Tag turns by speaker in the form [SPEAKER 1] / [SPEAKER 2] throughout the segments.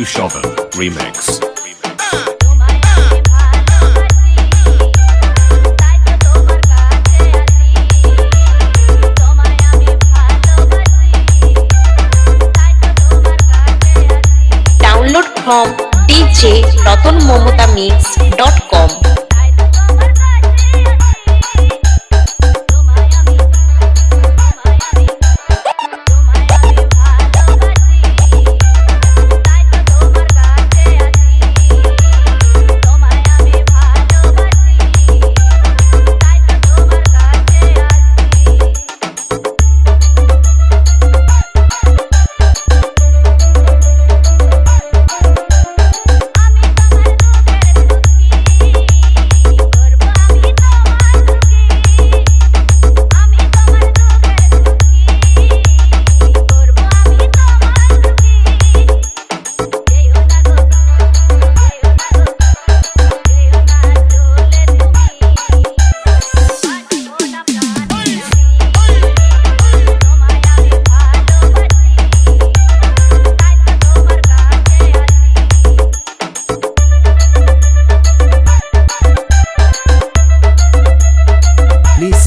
[SPEAKER 1] to Chauvin Remix. Download from DJ Ratan Momota
[SPEAKER 2] Mix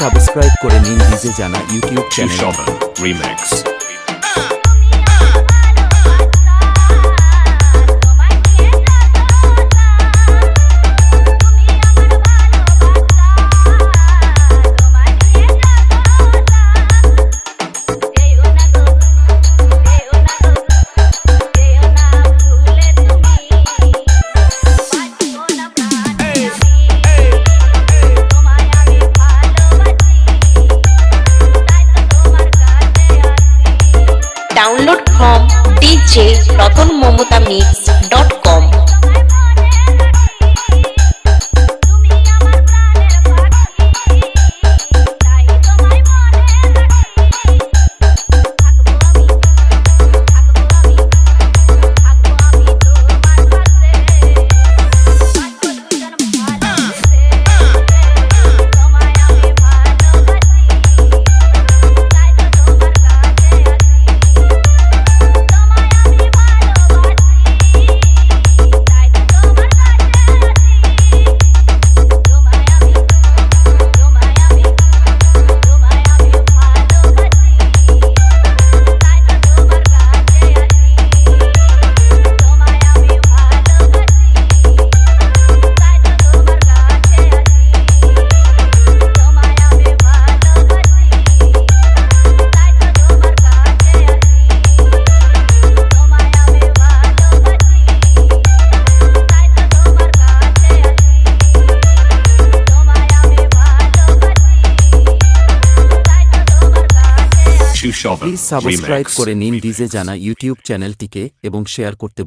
[SPEAKER 2] subscribe করে নিন DJ জানা YouTube channel.
[SPEAKER 1] Remix download
[SPEAKER 3] from
[SPEAKER 2] djratanmomtamix.com. Subscribe করে নিন DJ জানা YouTube চ্যানেলটিকে এবং শেয়ার করতে